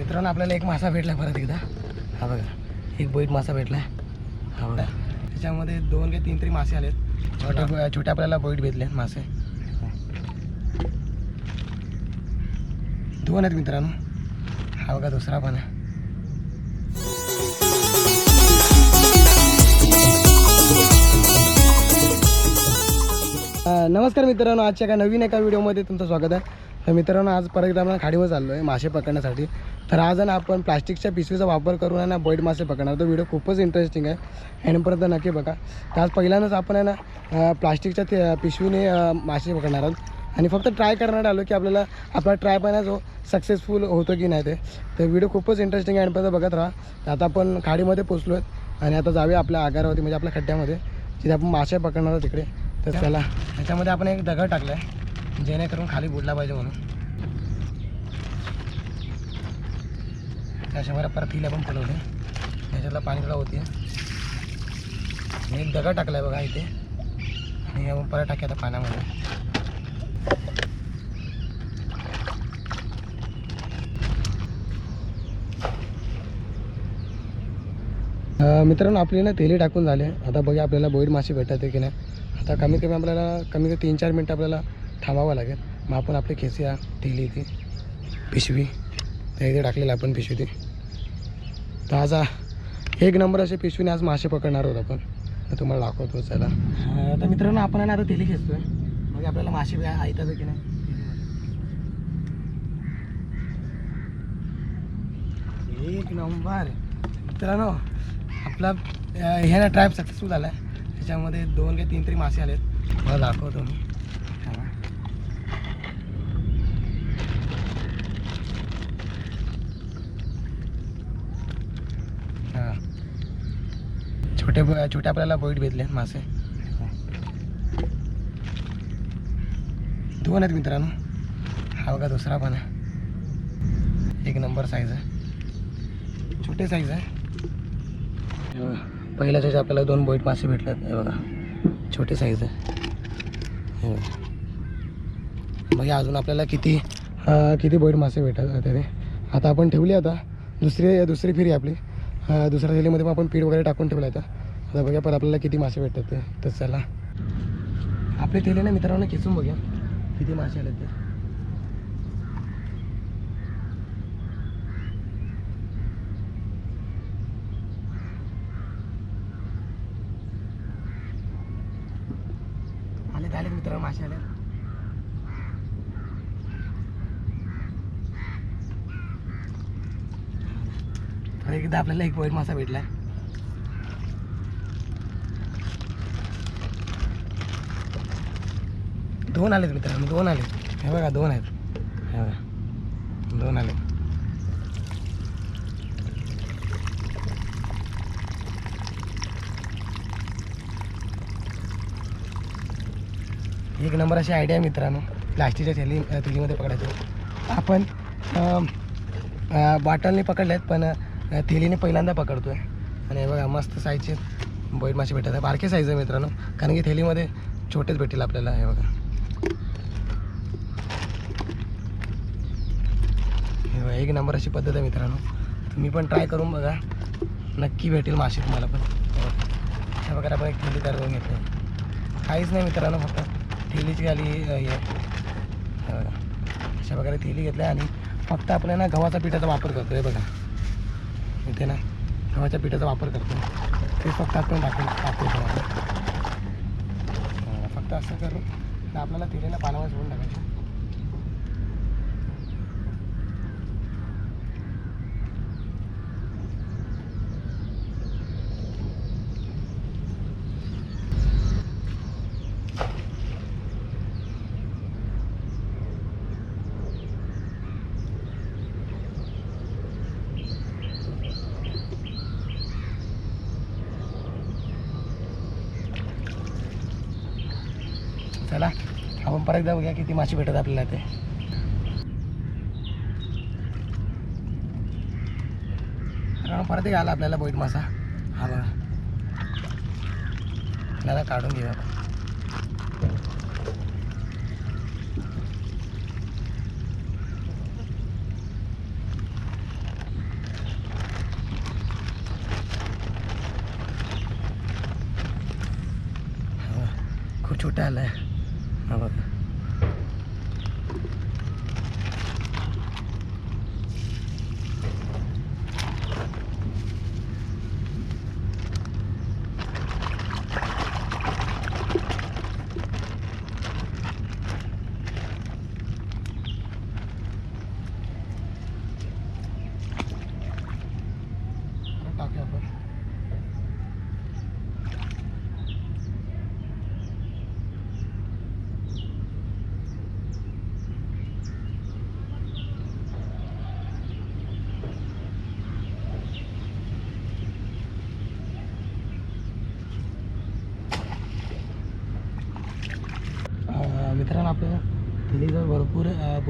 मित्रांनो आपल्याला एक मासा भेटला परत एकदा. हा बघा एक बैठ मासा भेटला हा बघा. त्याच्यामध्ये दोन काही तीन तरी मासे आलेत. छोटे छोटे आपल्याला बैठ भेटले मासे. दोन आहेत मित्रांनो. हा बघा दुसरा पण आहे. नमस्कार मित्रांनो. आजच्या एका नवीन एका व्हिडिओमध्ये तुमचं स्वागत आहे. तर मित्रांनो आज परत एकदा आपण खाडीवर चाललो आहे मासे पकडण्यासाठी. तर आज ना आपण प्लास्टिकच्या पिशवीचा वापर करून आहे ना बैठ मासे पकडणार. तो व्हिडिओ खूपच इंटरेस्टिंग आहे. हँडपर्यंत नक्की बघा. तर आज पहिल्यांदाच आपण आहे ना प्लास्टिकच्या ते पिशवीने मासे पकडणार आहोत. आणि फक्त ट्राय करण्यात आलो की आपल्याला आपला ट्राय पण आहे जो सक्सेसफुल होतो की नाही ते. तर व्हिडिओ खूपच इंटरेस्टिंग आहे. आणि बघत राहा. तर आता आपण खाडीमध्ये पोचलो आहेत आणि आता जाऊया आपल्या आगारावरती म्हणजे आपल्या खड्ड्यामध्ये जिथे आपण मासे पकडणार आहोत तिकडे. तर चला. ह्याच्यामध्ये आपण एक दगड टाकला आहे जेणेकरून खाली बुडला पाहिजे म्हणून. त्याशिवाय परत हिला पण फुलवले त्याच्यातला पाणी थोडा होते एक दगड टाकला आहे बघा इथे. आणि आपण परत टाकूया आता पाण्यामध्ये. मित्रांनो आपली ना तेली टाकून झाले. आता बघा आपल्याला बोईड मासे भेटत की नाही. आता कमीत कमी आपल्याला कमी कमी तीन चार मिनटं आपल्याला थांबावं लागेल. मग आपण आपली खेसी या ती पिशवी. त्या इथे टाकलेलं आपण पिशवी ती. तर आज एक नंबर असे पिशवीने आज मासे पकडणार आहोत आपण. तर तुम्हाला दाखवतो चला. तर मित्रांनो आपण आहे ना आता तेली खेचतोय. मग आपल्याला मासे ऐकतात की नाही. एक नंबर. मित्रांनो आपला अं, ह्या ट्रायप सक्सेसफुल झाला आहे त्याच्यामध्ये दोन काही तीन तरी मासे आलेत. मला दाखवतो मी हा. हा. छोटे ब- छोटे आपल्याला बैठ भेटले मासे. दोन आहेत मित्रांनो. हा बघा दुसरा पण आहे. एक नंबर साईज आहे. छोटे साईज आहे. पहिल्या साईज आपल्याला दोन बोईट मासे भेटतात हे बघा. छोटे साईज आहे. मग अजून आपल्याला किती किती बोईट मासे भेटतात तिथे आता आपण ठेवली आता. दुसरी दुसरी फेरी आपली. दुसऱ्या थैलीमध्ये पण आपण पीठ वगैरे टाकून ठेवलं होता आता. बघा पण आपल्याला किती मासे भेटतात ते. तर चला. आपले थैली ना मित्रांनो खेचून बघूया किती मासे आले ते. आले आले मित्रांनो मासे आले तर एकदा आपल्याला एक पॉईंट मासा भेटला दोन आलेत मित्रांनो दोन आले हे बघा दोन आहेत. हे बघा दोन आले एक नंबर अशी आयडिया मित्रांनो. प्लास्टिकच्या थैली थैलीमध्ये पकडायचं. आपण अं, अं, बॉटलने पण नाही थैलीने पहिल्यांदा पकडतोय. आणि हे बघा मस्त साईजचे बैठ मासे भेटत आहे बारके साईज आहे मित्रांनो. कारण की थेलीमध्ये छोटेच भेटेल आपल्याला हे बघा. हे एक नंबर अशी पद्धत आहे मित्रांनो. तुम्ही पण ट्राय करून बघा. नक्की भेटेल मासे तुम्हाला पण. हे बघा. अशा प्रकारे आपण एक थेली तयार करून घेतो काहीच नाही मित्रांनो फक्त थेलीची खाली हे बघा. अशा प्रकारे थेली घेतल्या आणि फक्त आपण ना गव्हाचा पिठाचा वापर करतो हे बघा. इथे ना. गव्हाच्या पिठाचा वापर करतो. ते फक्त आपण टाकून टाकतो फक्त असं करून तर आपल्याला थैलीला पाण्यावर सोडून टाकायचं. पर एकदा बघा किती मासे भेटत आपल्याला ते परत एक आला आपल्याला बोईट मासा. हा बघा. आपल्याला काढून घेऊ खूप छोटा आला आहे हा बघा.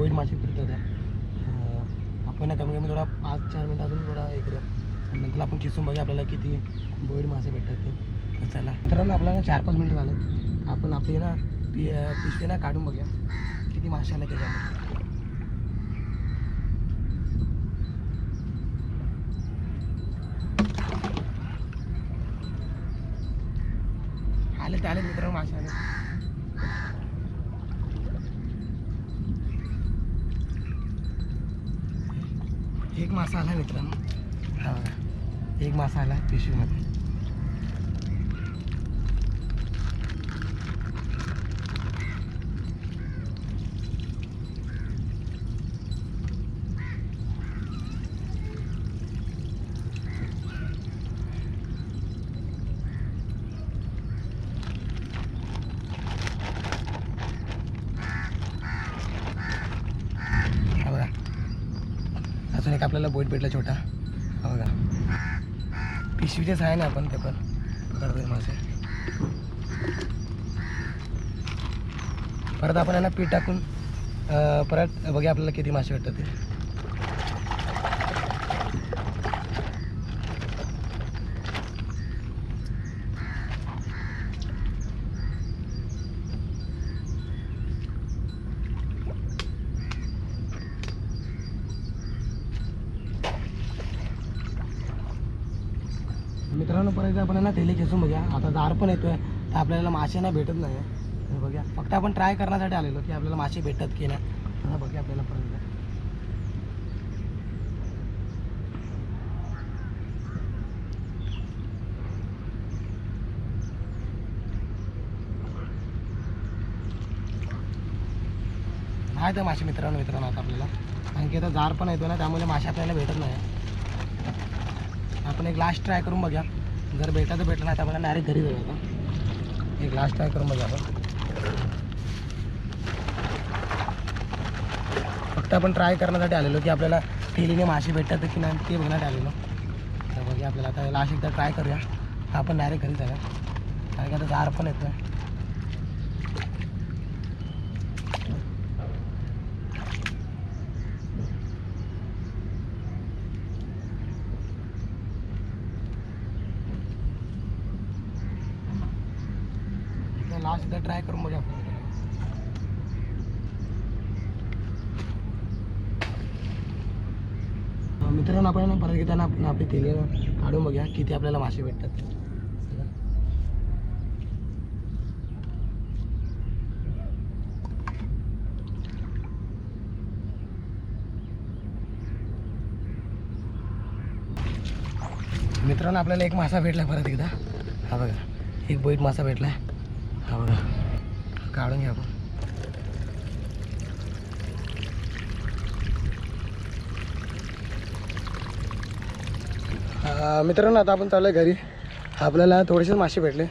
भरपूर मासे फिरतात आपण ना कमी कमी थोडा पाच चार मिनिट अजून थोडा हे करूया. नंतर आपण किसून बघूया आपल्याला किती बोईड मासे भेटतात ते. तर चला. मित्रांनो आपल्याला चार पाच मिनिट झाले आपण आपली ना पि अं, पिशवी ना काढून बघूया. किती मासे आले त्याच्यामध्ये आले ते आले मित्रांनो मासे आले एक मासा आला मित्रांनो. हा. बघा एक मासा आला पिशवीमध्ये हा बघा अजून एक आपल्याला बोट भेटला छोटा. हो बघा. पिशवीचेच आहे ना आपण ते पण. करतोय मासे. परत आपण यांना पीठ टाकून परत बघा आपल्याला किती मासे भेटतात ते. मित्रांनो परत आपण ना तेली खेचून बघूया. आता दार पण येतोय तर आपल्याला मासे ना भेटत नाही. तर बघूया. फक्त आपण ट्राय करण्यासाठी आलेलो की आपल्याला मासे भेटतात की नाही. आता बघूया आपल्याला परत आहे तर मासे मित्रांनो मित्रांनो आता आपल्याला. कारण की आता जार पण येतो ना त्यामुळे मासे आपल्याला भेटत नाही. आपण एक लास्ट ट्राय करून बघूया. जर भेटा तर भेटला नाही तर आपल्याला डायरेक्ट घरी जाऊया. एक लास्ट ट्राय करून बघूया आपण. फक्त आपण ट्राय करण्यासाठी आलेलो की आपल्याला ठेलीने मासे भेटतात की नाही ते बघण्यात आलेलो. तर बघूया आपल्याला. आता लास्ट एकदा ट्राय करूया. आपण डायरेक्ट घरी जाऊया. कारण की आता जार पण येतो आहे लास्ट एकदा ट्राय करून बघूया आपण अं, मित्रांनो आपण परत घेताना आपण आपली तेलीनं काढून बघूया किती आपल्याला मासे भेटतात. मित्रांनो आपल्याला एक मासा भेटला परत एकदा. हा बघा एक बैठ मासा भेटला हा बघा काढून घ्या आपण. मित्रांनो आता आपण चाललो आहे घरी. आपल्याला थोडेसेच मासे भेटले.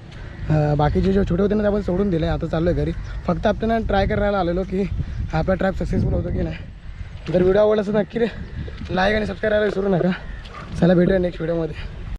बाकीचे जे छोटे होते ना ते आपण सोडून दिले. आता चाललो आहे घरी. फक्त आपल्याला ट्राय करायला आलेलो की आपला ट्रॅप सक्सेसफुल होतो की नाही. जर व्हिडिओ आवडला असं नक्की लाईक आणि सबस्क्राईब करायला विसरू नका. चला भेटूया नेक्स्ट व्हिडिओमध्ये